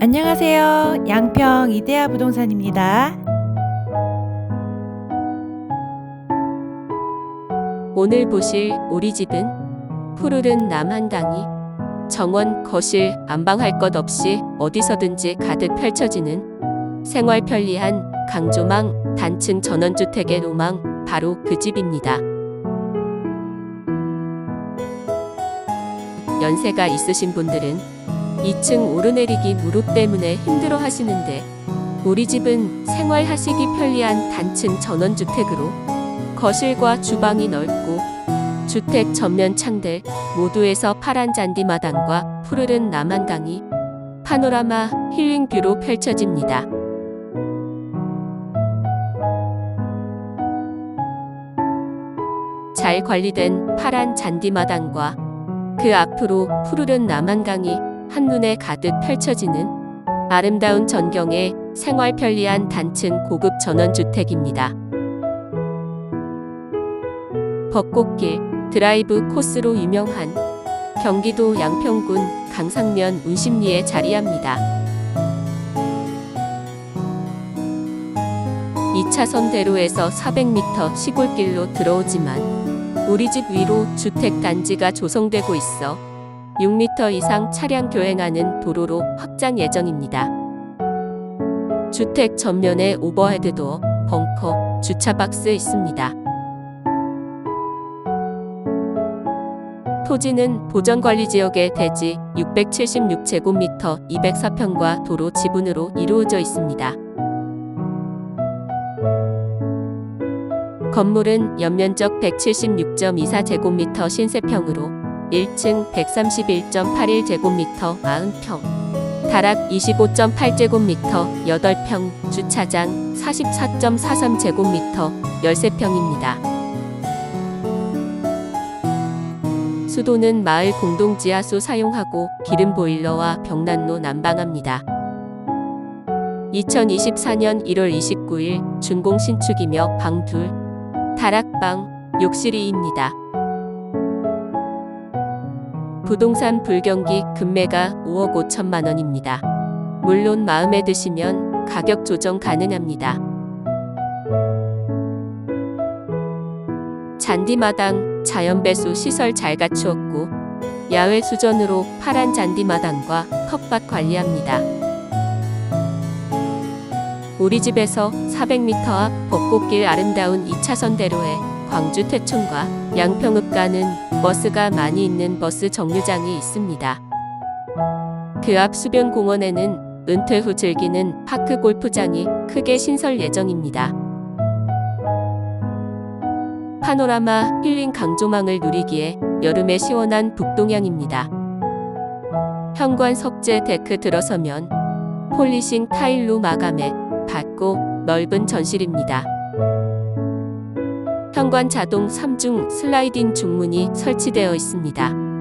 안녕하세요. 양평 이데아 부동산입니다. 오늘 보실 우리 집은 푸르른 남한강이 정원, 거실, 안방 할 것 없이 어디서든지 가득 펼쳐지는 생활 편리한 강조망 단층 전원주택의 로망 바로 그 집입니다. 연세가 있으신 분들은 2층 오르내리기 무릎 때문에 힘들어 하시는데 우리 집은 생활하시기 편리한 단층 전원주택으로 거실과 주방이 넓고 주택 전면 창들 모두에서 파란 잔디 마당과 푸르른 남한강이 파노라마 힐링 뷰로 펼쳐집니다. 잘 관리된 파란 잔디 마당과 그 앞으로 푸르른 남한강이 한눈에 가득 펼쳐지는 아름다운 전경의 생활 편리한 단층 고급 전원주택입니다. 벚꽃길 드라이브 코스로 유명한 경기도 양평군 강상면 운심리에 자리합니다. 2차선 대로에서 400m 시골길로 들어오지만 우리 집 위로 주택 단지가 조성되고 있어 6m 이상 차량 교행하는 도로로 확장 예정입니다. 주택 전면에 오버헤드도어, 벙커, 주차박스 있습니다. 토지는 보전관리지역의 대지 676제곱미터 204평과 도로 지분으로 이루어져 있습니다. 건물은 연면적 176.24제곱미터 신세평으로 1층 131.81제곱미터 90평, 다락 25.8제곱미터 8평, 주차장 44.43제곱미터 13평입니다. 수도는 마을 공동 지하수 사용하고 기름 보일러와 벽난로 난방합니다. 2024년 1월 29일 준공 신축이며 방 둘, 다락방, 욕실이입니다. 부동산 불경기 금매가 5억 5천만 원입니다. 물론 마음에 드시면 가격 조정 가능합니다. 잔디마당, 자연배수 시설 잘 갖추었고 야외 수전으로 파란 잔디마당과 텃밭 관리합니다. 우리 집에서 400m 앞 벚꽃길 아름다운 2차선 대로에 광주 태촌과 양평읍 가는 버스가 많이 있는 버스 정류장이 있습니다. 그 앞 수변 공원에는 은퇴 후 즐기는 파크 골프장이 크게 신설 예정입니다. 파노라마 힐링 강조망을 누리기에 여름에 시원한 북동향입니다. 현관 석재 데크 들어서면 폴리싱 타일로 마감해 밝고 넓은 전실입니다. 현관 자동 3중 슬라이딩 중문이 설치되어 있습니다.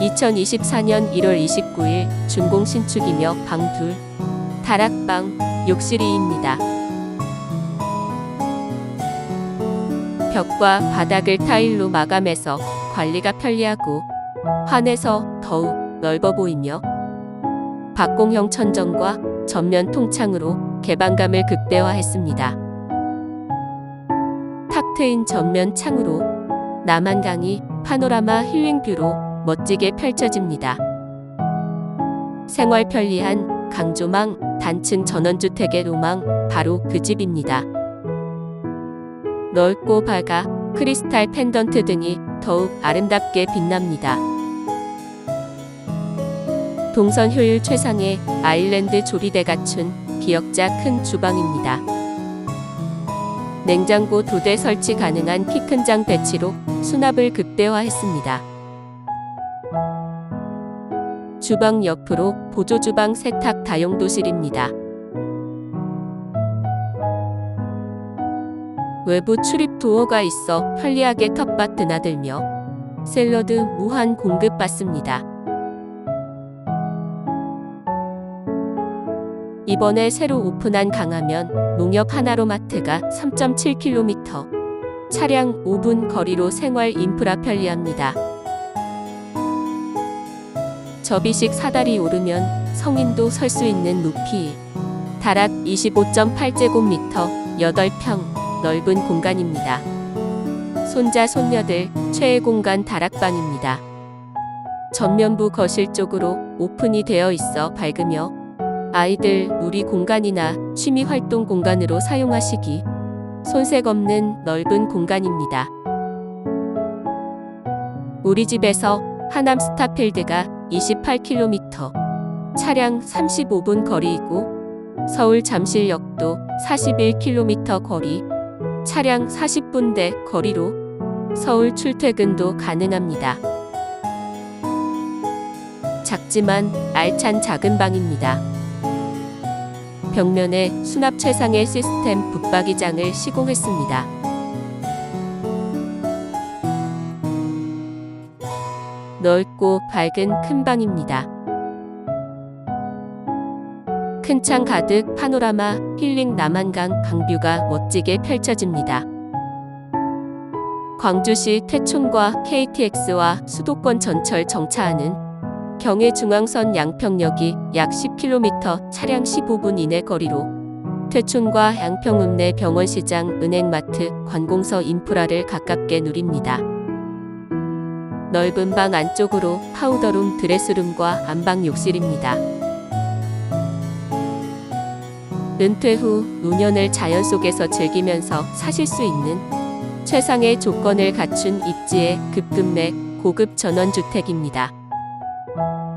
2024년 1월 29일 준공 신축이며 방 둘, 다락방, 욕실이입니다. 벽과 바닥을 타일로 마감해서 관리가 편리하고 환해서 더욱 넓어 보이며 박공형 천정과 전면 통창으로 개방감을 극대화했습니다. 탁 트인 전면 창으로 남한강이 파노라마 힐링뷰로 멋지게 펼쳐집니다. 생활 편리한 강조망 단층 전원주택의 로망 바로 그 집입니다. 넓고 밝아 크리스탈 펜던트 등이 더욱 아름답게 빛납니다. 동선 효율 최상의 아일랜드 조리대 갖춘 기역자 큰 주방입니다. 냉장고 두 대 설치 가능한 키 큰 장 배치로 수납을 극대화했습니다. 주방 옆으로 보조주방 세탁 다용도실입니다. 외부 출입 도어가 있어 편리하게 텃밭 드나들며 샐러드 무한 공급받습니다. 이번에 새로 오픈한 강화면 농협 하나로 마트가 3.7km, 차량 5분 거리로 생활 인프라 편리합니다. 접이식 사다리 오르면 성인도 설 수 있는 높이. 다락 25.8제곱미터 8평 넓은 공간입니다. 손자 손녀들 최애 공간 다락방입니다. 전면부 거실 쪽으로 오픈이 되어 있어 밝으며 아이들 놀이 공간이나 취미 활동 공간으로 사용하시기 손색 없는 넓은 공간입니다. 우리 집에서 하남 스타필드가 28km, 차량 35분 거리이고 서울 잠실역도 41km 거리, 차량 40분대 거리로 서울 출퇴근도 가능합니다. 작지만 알찬 작은 방입니다. 벽면에 수납 최상의 시스템 붙박이장을 시공했습니다. 넓고 밝은 큰 방입니다. 큰 창 가득 파노라마 힐링 남한강 강뷰가 멋지게 펼쳐집니다. 광주시 태촌과 KTX와 수도권 전철 정차하는 경의중앙선 양평역이 약 10km 차량 15분 이내 거리로 태촌과 양평읍내 병원시장, 은행마트, 관공서 인프라를 가깝게 누립니다. 넓은 방 안쪽으로 파우더룸, 드레스룸과 안방 욕실입니다. 은퇴 후 노년을 자연 속에서 즐기면서 사실 수 있는 최상의 조건을 갖춘 입지의 급급내 고급 전원주택입니다. Thank you.